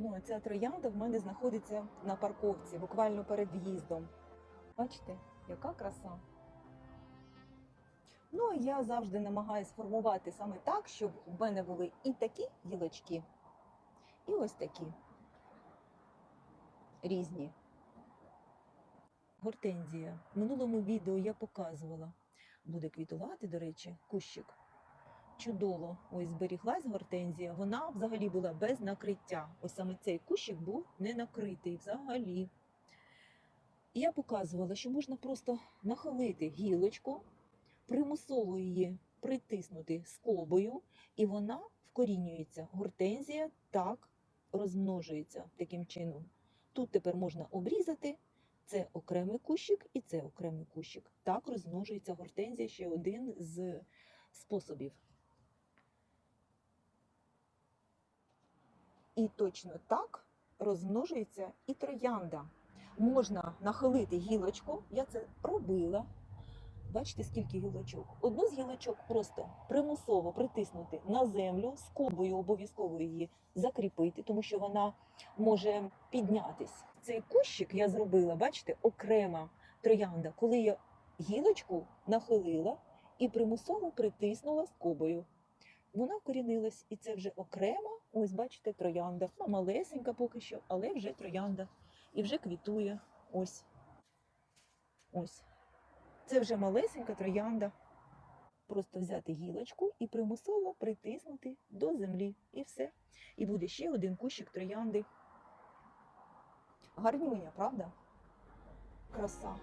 Ну, ця троянда в мене знаходиться на парковці, буквально перед в'їздом. Бачите, яка краса. Ну, я завжди намагаюся формувати саме так, щоб в мене були і такі гілочки, і ось такі різні. Гортензія. В минулому відео я показувала. Буде квітувати, до речі, кущик. Чудово. Ось зберіглась гортензія. Вона взагалі була без накриття. Ось саме цей кущик був не накритий взагалі. Я показувала, що можна просто нахилити гілочку, примусово її притиснути скобою, і вона вкорінюється. Гортензія так розмножується таким чином. Тут тепер можна обрізати. Це окремий кущик і це окремий кущик. Так розмножується гортензія ще один з способів. І точно так розмножується і троянда. Можна нахилити гілочку, я це робила. Бачите, скільки гілочок? Одну з гілочок просто примусово притиснути на землю, скобою обов'язково її закріпити, тому що вона може піднятись. Цей кущик я зробила, бачите, окрема троянда, коли я гілочку нахилила і примусово притиснула скобою. Вона вкорінилась, і це вже окрема, ось бачите, троянда. Малесенька поки що, але вже троянда. І вже квітує. Ось. Ось. Це вже малесенька троянда. Просто взяти гілочку і примусово притиснути до землі. І все. І буде ще один кущик троянди. Гарнюня, правда? Краса.